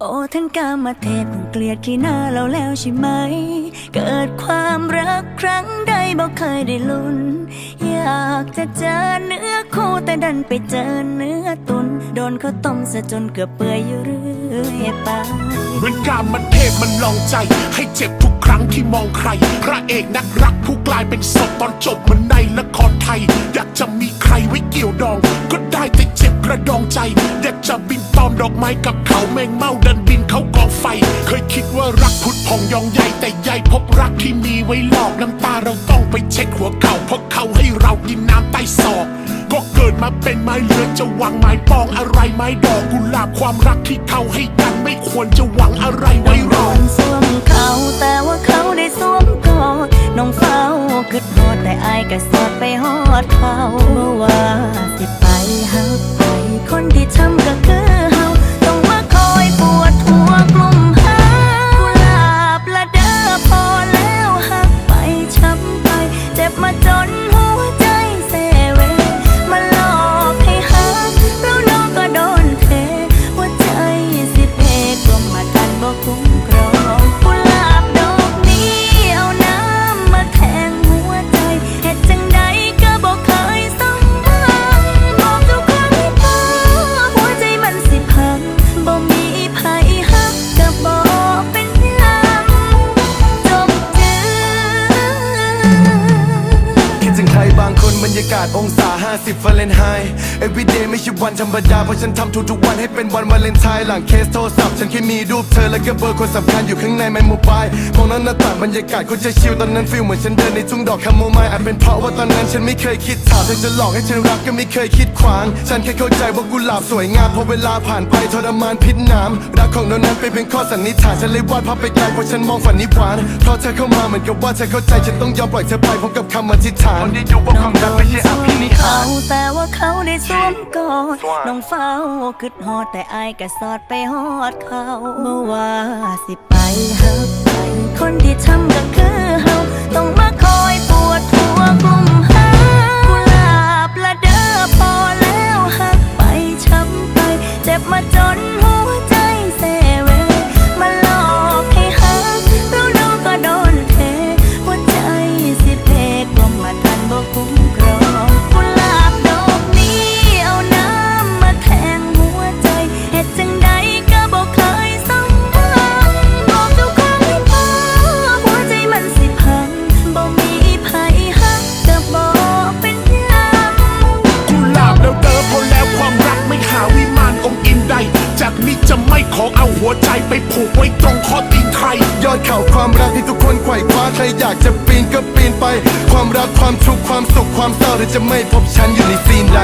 โอ้ท่านกามาเทพคงเกลียดขี้หน้าเราแล้วใช่ไหม เกิดความรักครั้งใดบอกเคยได้ลุ้น อยากจะเจอเนื้อคู่แต่ดันไปเจอเนื้อตุน โดนเขาต้มซะจนเกือบเปื่อยอยู่เรื่อยไปเหมือนกามันเทพมันลองใจ ให้เจ็บทุกครั้งที่มองใคร พระเอกนักรักผู้กลายเป็นศพตอนจบเหมือนในละครไทย อยากจะมีใครไว้เกี่ยวดอง ก็ได้แต่เจ็บกระดองใจ อยากจะบินตอมด อกไม้กับเขาแมงเมาดินบินเขากองไฟ เคยคิดว่ารักพุดพองยองใหญ่แต่ใหญ่พบรักที่มีไว้หลอกน้ำตาเราต้องไปเช็ดหัวเขาเพราะเขาให้เรากินน้ำใต้ศอกก็เกิดมาเป็นไม้เลือจะหวังไม้ปองอะไรไม้ดอกกุหลาบความรักที่เขาให้กันไม่ควรจะหวังอะไรไว้รอนสวมเขาแต่ว่าเขาได้สวมกอดน้องเฝ้าคิดฮอดแต่อายก็สอดไปฮอดเขาเมื่อว่าสิไปหักไปคนที่ทำก็คือากาศองศา 50ฟาเรนไฮต์ everyday ไม่ใช่วันธรรมดา เพราะฉันทำทุกๆวันให้เป็นวันวาเลนไทน์หลังเคสโทรศัพท์ ฉันแค่มีรูปเธอและก็เบอร์คนสำคัญอยู่ข้างในไมโมบายมองนั้นหน้าต่างบรรยากาศคนจะชิลตอนนั้นฟีลเหมือนฉันเดินในทุ่งดอกคาโมไมล์อาจเป็นเพราะว่าตอนนั้นฉันไม่เคยคิดถามเธอจะหลอกให้ฉันรักก็ไม่เคยคิดขวาง ฉันแค่เข้าใจว่ากุหลาบสวยงามพอเวลาผ่านไปทรมานพิษน้ำรักของเรานั้นเป็นเพียงข้อสันนิษฐานฉันเลยวาดภาพไปไกลเพราะฉันมองฝันนิพพานเพราะเธอเข้ามาเหมือนกับว่าเธอเข้าใจฉันต้องยอมปล่อยเธอไปพร้อมกับคำอธิษฐานได้อยู่ว่าความรักไม่ใช่อภินิหารแต่ว่าเขาได้สวมกอดน้องเฝ้าคิดฮอดแต่อายก็สอดไปฮอดเขาเมื่อว่าสิไปหักไป คนที่ทำก็คือเฮาต้องมาคอยปวดหัวกลุ่มหากุหลาบละเด้อพอแล้วหักไปช้ำไป เจ็บมาจนหัว หาวิมานองค์อินใด จากนี้จะไม่ขอเอาหัวใจไปผูกไว้ตรงข้อตีนใคร ยอดเขาความรักที่ทุกคนไขว่คว้าใครอยากจะปีนก็ปีนไป ความรักความทุกข์ความสุขความเศร้าเธอจะไม่พบฉันอยู่ในซีนใด